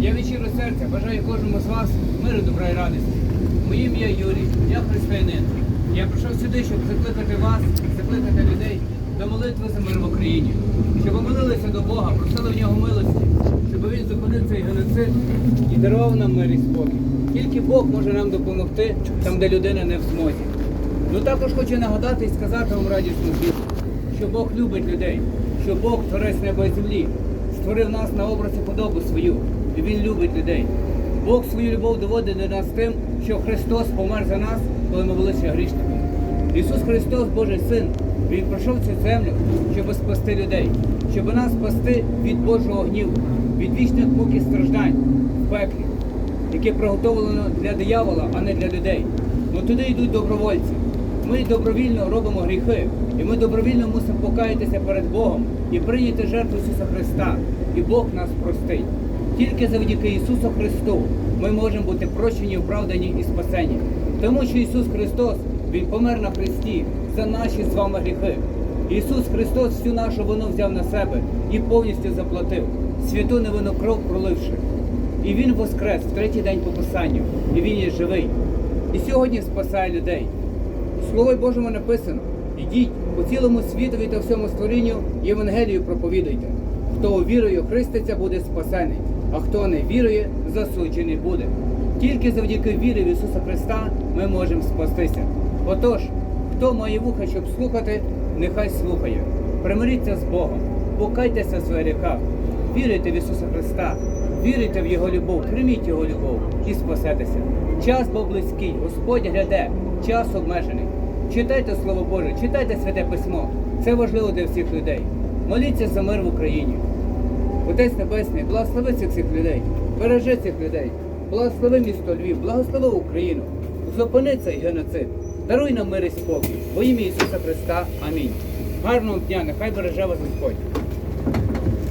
Я від щиро серця бажаю кожному з вас миру, добра і радості. Моє ім'я Юрій, я християнин. Я прийшов сюди, щоб закликати вас, закликати людей до молитви за мир в Україні, щоб молилися до Бога, просили в нього милості, щоб він зупинив цей геноцид і дарував нам мир і спокій. Тільки Бог може нам допомогти там, де людина не в змозі. Ну також хочу нагадати і сказати вам радісну звістку, що Бог любить людей, що Бог творець неба і землі, створив нас на образ і подобу свою, і Він любить людей. Бог свою любов доводить до нас тим, що Христос помер за нас, коли ми були ще грішниками. Ісус Христос, Божий Син, Він пройшов цю землю, щоб спасти людей, щоб нас спасти від Божого гніву, від вічних мук і страждань пеклі, яке приготовлено для диявола, а не для людей. Ну туди йдуть добровольці. Ми добровільно робимо гріхи, і ми добровільно мусимо покаятися перед Богом і прийняти жертву Ісуса Христа, і Бог нас простить. Тільки завдяки Ісусу Христу ми можемо бути прощені, оправдані і спасені. Тому що Ісус Христос, Він помер на Христі за наші з вами гріхи. Ісус Христос всю нашу вину взяв на себе і повністю заплатив, святу невинну кров проливши. І Він воскрес в третій день по Писанню, і Він є живий. І сьогодні спасає людей. У Слові Божому написано: ідіть по цілому світові та всьому створінню Євангелію проповідуйте. Хто увірує, хреститься, буде спасений, а хто не вірує, засуджений буде. Тільки завдяки вірі в Ісуса Христа ми можемо спастися. Отож, хто має вуха, щоб слухати, нехай слухає. Примиріться з Богом, покайтеся в своїх гріхах, вірите в Ісуса Христа, вірите в Його любов, прийміть Його любов і спасетеся. Час був близький, Господь гляде, час обмежений. Читайте Слово Боже, читайте Святе Письмо. Це важливо для всіх людей. Моліться за мир в Україні. Отець Небесний, благослови цих всіх людей, бережи цих людей, благослови місто Львів, благослови Україну. Зупини цей геноцид. Даруй нам мир і спокій. Во ім'я Ісуса Христа. Амінь. Гарного дня, нехай береже вас Господь.